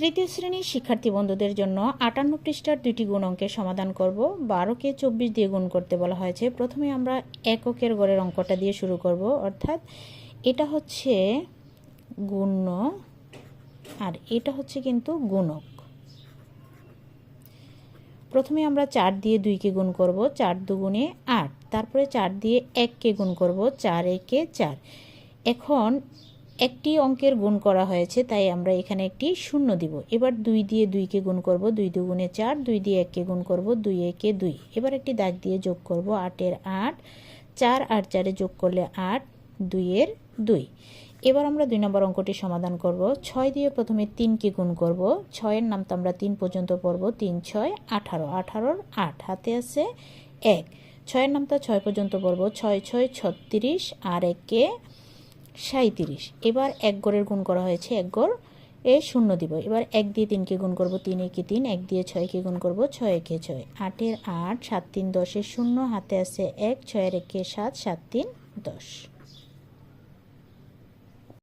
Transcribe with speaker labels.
Speaker 1: তৃতীয় শ্রেণির শিক্ষার্থী বন্ধুদের জন্য আটান্ন পৃষ্ঠার দুইটি গুণ অঙ্কের সমাধান করব। বারোকে চব্বিশ দিয়ে গুণ করতে বলা হয়েছে। প্রথমে আমরা এককের গড়ের অঙ্কটা দিয়ে শুরু করব। অর্থাৎ এটা হচ্ছে গুণ্য আর এটা হচ্ছে কিন্তু গুণক। প্রথমে আমরা চার দিয়ে দুইকে গুণ করব। চার দুগুণে আট। তারপরে চার দিয়ে এককে গুণ করব। চার একে চার। এখন একটি অঙ্কের গুণ করা হয়েছে, তাই আমরা এখানে একটি শূন্য দিব। এবার দুই দিয়ে দুইকে গুণ করব, দুই দুগুণে চার, দুই দিয়ে এককে গুণ করব, দুই একে দুই। এবার একটি দাগ দিয়ে যোগ করব, আটের আট, চার আর চারে যোগ করলে আট, দুইয়ের দুই। এবার আমরা দুই নম্বর অঙ্কটি সমাধান করব। ছয় দিয়ে প্রথমে তিনকে গুণ করব, ছয়ের নাম তো আমরা তিন পর্যন্ত পড়ব, তিন, ছয়, আঠারো। আঠারোর আট, হাতে আছে এক। ছয়ের নামটা ছয় পর্যন্ত পড়ব, ছয় ছয়, ছত্রিশ, আর একে সাঁত্রিশ এবার এক গড়ের গুণ করা হয়েছে এক গড় এ শূন্য দিব। এবার এক দিয়ে তিনকে গুণ করব তিন একে তিন, এক দিয়ে ছয়কে গুণ করব ছয় একে ছয়। আটের আট, সাত তিন দশের শূন্য, হাতে আছে এক, ছয়ের একে সাত সাত তিন দশ।